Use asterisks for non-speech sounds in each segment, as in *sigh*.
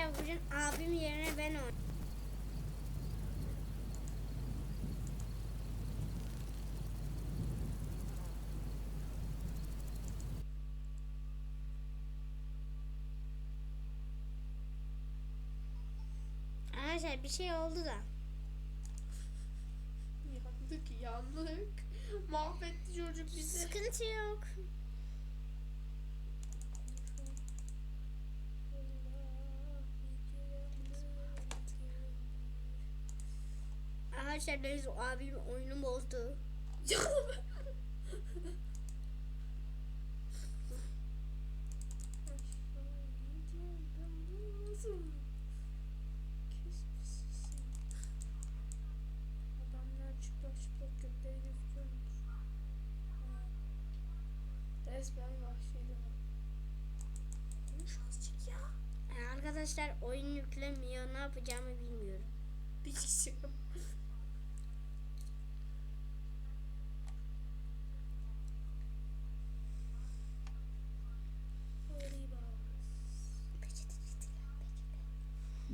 Arkadaşlar bugün abim yerine ben oynuyorum. Arkadaşlar bir şey oldu da. Yandık yandık. Mahvetti çocuk bizi. Sıkıntı yok. Arkadaşlar Deniz abim oyunu bozdu. Ee, Arkadaşlar oyun yüklemiyor. Ne yapacağımı bilmiyorum. Bilgisayarım.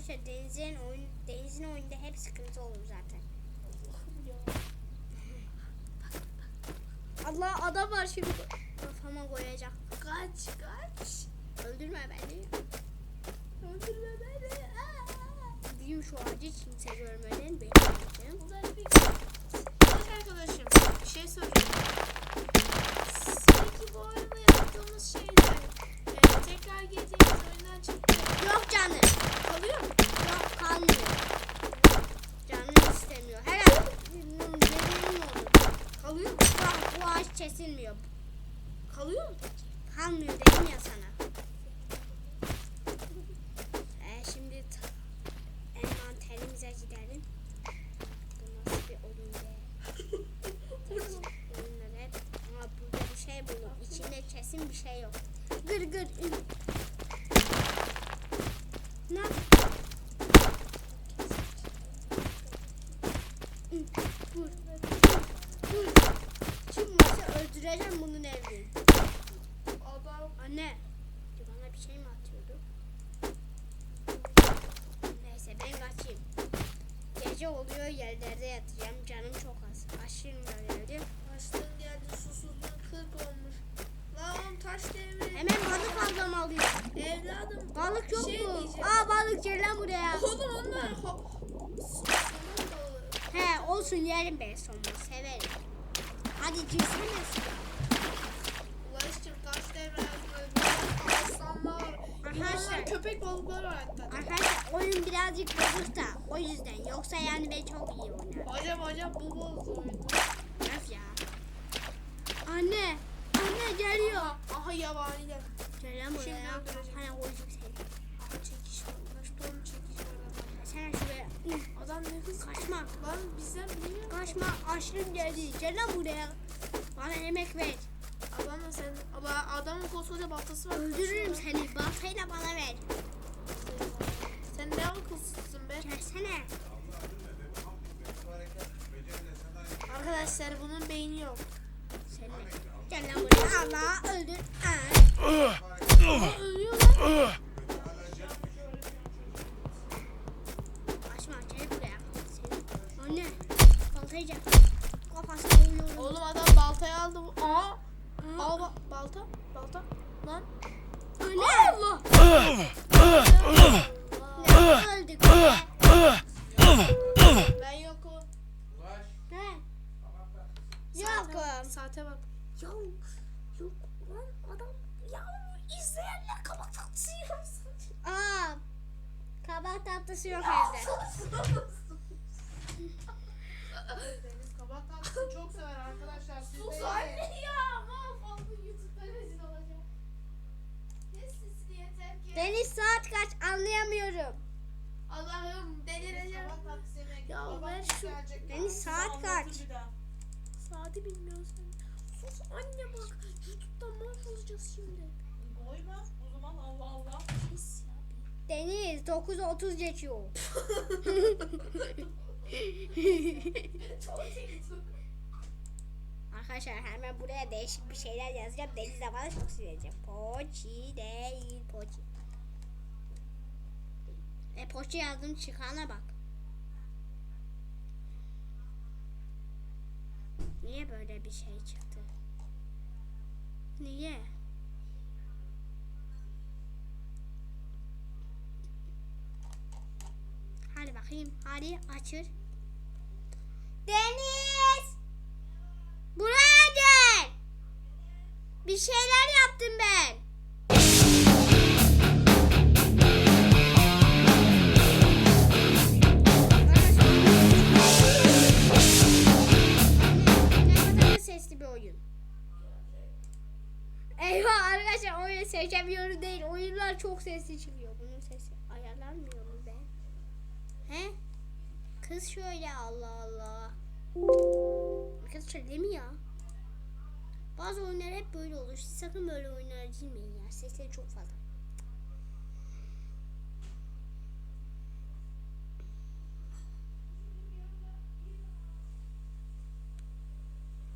Arkadaşlar Deniz'in oyun, Deniz'in oyunda hep sıkıntı olur zaten. Allah adam var şimdi. Kafama koyacak. Kaç kaç. Öldürme beni. Öldürme beni. Aa! Gideyim şu ağacı kimse görmeden bekleyeceğim. Kesilmiyor. Kalıyor mu peki? Kalmıyor dedim ya sana. Ee, şimdi envanterimize gidelim. Bu nasıl bir oyun be? *laughs* Hep ama burada bir şey buldum. İçinde kesin bir şey yok. Gır gır. ül. Ne? yap- Ü, Vur. Vur. Vur. Çıkmasa öldüreceğim bunun evini. Adam Anne. Bana bir şey mi atıyordu? Neyse ben kaçayım. Gece oluyor yerlerde yatacağım. Canım çok az. Aşırı geldi. açlığın geldi susuzluğun kırk olmuş. Lan taş devri. Hemen balık avlamalıyım. Evladım. Balık yok şey mu? diyeceğim. Aa balık gel lan buraya. Oğlum onlar ho-. He olsun yerim ben somonu severim. Hadi girsene suya. Ulaştım taş devri. Arkadaşlar. Köpek balıkları var hatta. Arkadaşlar oyun birazcık bozuk da o yüzden. Yoksa yani ben çok iyi oynarım. Hocam hocam bu bozdu oyunu. Öf ya. Anne. Anne geliyor. Aha yabaniler. Gel lan Şimdi buraya. Hani koydum seni. Aha çekiş var. Kaç ton çekiş var adam. Sen şuraya. Adam nefes Kaçma. Lan bizden bilmiyorum. Kaçma. Aşırım geldi. Gel lan buraya. Bana yemek ver. Adam da sen. Adamın koskoca baltası var. Öldürürüm seni. Baltayla bana ver. Sen ne akılsızsın be. Gelsene. Arkadaşlar bunun beyni yok. Seni. Gel lan buraya. Allah öldür. Aa. Ölüyor lan. Kaçma. Gel buraya. Anne. Baltayı gel. Kafasına vuruyorum. Oğlum adam baltayı aldı. Aa. Al ba- balta. Balta. Lan. Anne. Allah. Ne öldük be. Ben yokum. Ne? Yokum. Saate bak. Ya yok lan adam ya izleyenler kabak tatlısı yiyorsun. Aa. Kabak tatlısı yok evde. Kabak tatlısını çok sever arkadaşlar. Sus anne ya hadi bilmiyorsan. Sus anne bak. Youtube'dan mahvolacağız şimdi. Koyma. O zaman Allah Allah. Pis ya. Deniz 9.30 geçiyor. *laughs* Arkadaşlar hemen buraya değişik bir şeyler yazacağım. Deniz de bana çok sinirlenecek. Poçi değil poçi. E poçi yazdım çıkana bak. Niye böyle bir şey çıktı? Niye? Hadi bakayım. Hadi açır. Deniz! Buraya gel. Bir şeyler yaptım ben. Eyvah arkadaşlar oyun seçemiyoruz değil. Oyunlar çok sesli çıkıyor. Bunun sesi ayarlanmıyor mu be? He? Kız şöyle Allah Allah. Arkadaşlar değil mi ya? Bazı oyunlar hep böyle olur. Siz sakın böyle oyunlara girmeyin ya. Sesleri çok fazla.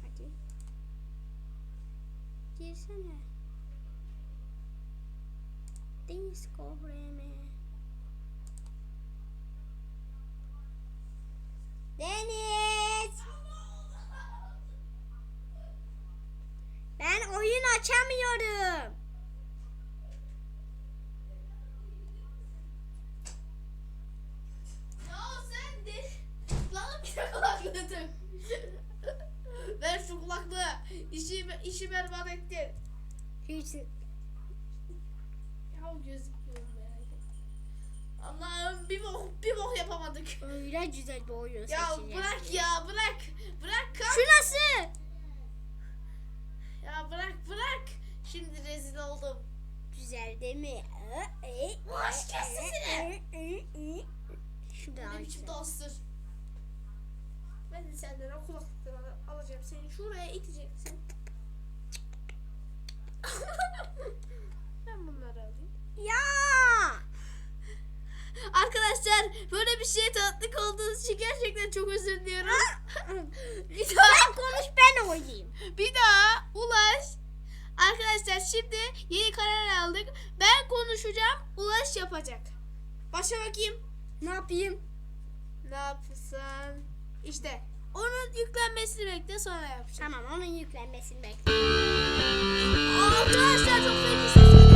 Hadi. Girsene. Deniz kovreme. Deniz. Ben oyun açamıyorum. Ya sen de lan bir kulaklığı Ver şu kulaklığı. İşi, berbat ettin. Hiç Ya gözüküyorum ya. Allah'ım bir bok, bir bok yapamadık. öyle güzel bir oyun Ya bırak ya bırak. Bırak Şu kalk. nasıl? Ya bırak bırak. Şimdi rezil oldum. Güzel değil mi? Hoş sesini. Şu daha biçim güzel. dosttur. Ben de senden o kulaklıkları alacağım. Seni şuraya iteceksin. *laughs* ben bunları alayım. Ya! Arkadaşlar böyle bir şeye tanıklık olduğunuz için gerçekten çok özür diliyorum. *laughs* bir daha Sen konuş ben oynayayım. bir daha Ulaş. Arkadaşlar şimdi yeni karar aldık. Ben konuşacağım. Ulaş yapacak. Başla bakayım. Ne yapayım? Ne yapsan? İşte onun yüklenmesini bekle sonra yapacağım. Tamam onun yüklenmesini bekle. Arkadaşlar çok geliyor.